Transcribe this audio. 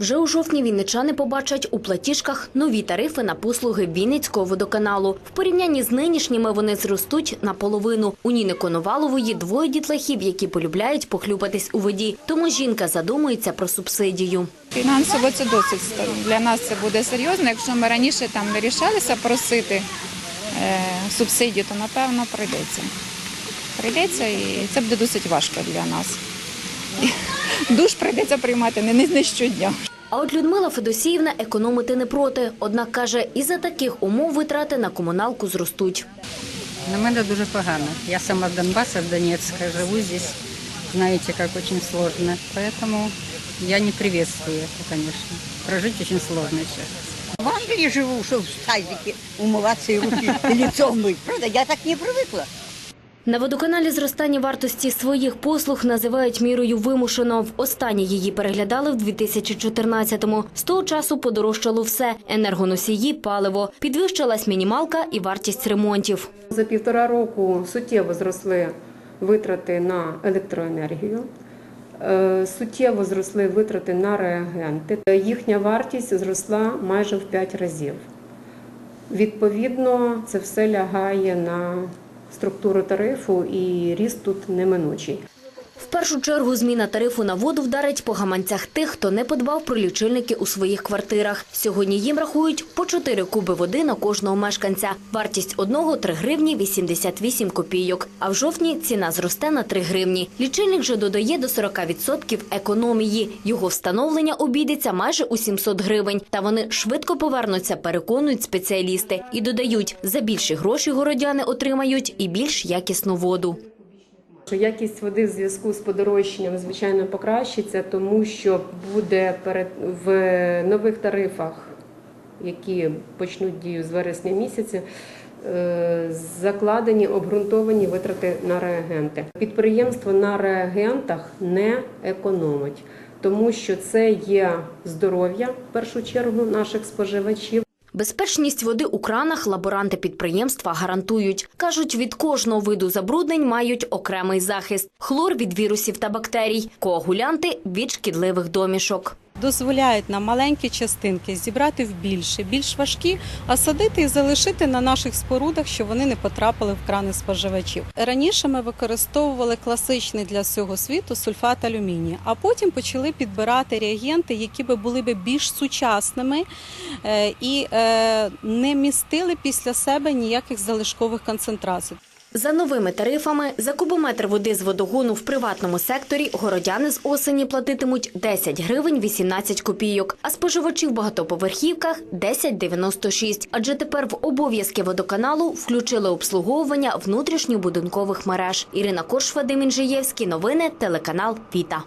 Вже у жовтні вінничани побачать у платіжках нові тарифи на послуги Вінницького водоканалу. В порівнянні з нинішніми вони зростуть наполовину. У Ніни Коновалової двоє дітлахів, які полюбляють похлюпатись у воді. Тому жінка задумується про субсидію. Фінансово це досить для нас це буде серйозно. Якщо ми раніше там не рішалися просити е, субсидію, то напевно прийдеться. Прийдеться і це буде досить важко для нас Душ прийдеться приймати не, не щодня. А от Людмила Федосіївна економити не проти. Однак каже, і за таких умов витрати на комуналку зростуть. На мене дуже погано. Я сама с Донбасса, с Донецка, живу здесь. Знаете, как очень сложно. Поэтому я не приветствую это, конечно. Прожить очень сложно сейчас. В Англии живу, что в тазике умываться и руки и лицо мыть. Правда, я так не привыкла. На водоканалі зростання вартості своїх послуг називають мірою вимушено. Останнє її переглядали в 2014-му. З того часу подорожчало все – енергоносії, паливо. Підвищилась мінімалка і вартість ремонтів. За півтора року суттєво зросли витрати на електроенергію, е, суттєво зросли витрати на реагенти. Їхня вартість зросла майже в 5 разів. Відповідно, це все лягає на структуру тарифу і ріст тут неминучий. Першу чергу зміна тарифу на воду вдарить по гаманцях тих, хто не подбав про лічильники у своїх квартирах. Сьогодні їм рахують по 4 куби води на кожного мешканця. Вартість одного – 3 гривні 88 копійок. А в жовтні ціна зросте на 3 гривні. Лічильник же додає до 40% економії. Його встановлення обійдеться майже у 700 гривень. Та вони швидко повернуться, переконують спеціалісти. І додають, за більші гроші городяни отримають і більш якісну воду. Що Якість води в зв'язку з подорожчанням, звичайно, покращиться, тому що буде в нових тарифах, які почнуть дію з вересня місяця, е, закладені обґрунтовані витрати на реагенти. Підприємство на реагентах не економить, тому що це є здоров'я в першу чергу наших споживачів. Безпечність води у кранах лаборанти підприємства гарантують. Кажуть, від кожного виду забруднень мають окремий захист. Хлор від вірусів та бактерій, коагулянти від шкідливих домішок. Дозволяють нам маленькі частинки зібрати в більше, більш важкі, а садити і залишити на наших спорудах, щоб вони не потрапили в крани споживачів. Раніше ми використовували класичний для всього світу сульфат алюмінію, а потім почали підбирати реагенти, які би були би більш сучасними е, і е, не містили після себе ніяких залишкових концентрацій. За новими тарифами за кубометр води з водогону в приватному секторі городяни з осені платитимуть 10 гривень 18 копійок, а споживачі в багатоповерхівках – 10,96. Адже тепер в обов'язки водоканалу включили обслуговування внутрішньобудинкових мереж. Ірина Корш, Вадим. Новини телеканал Віта.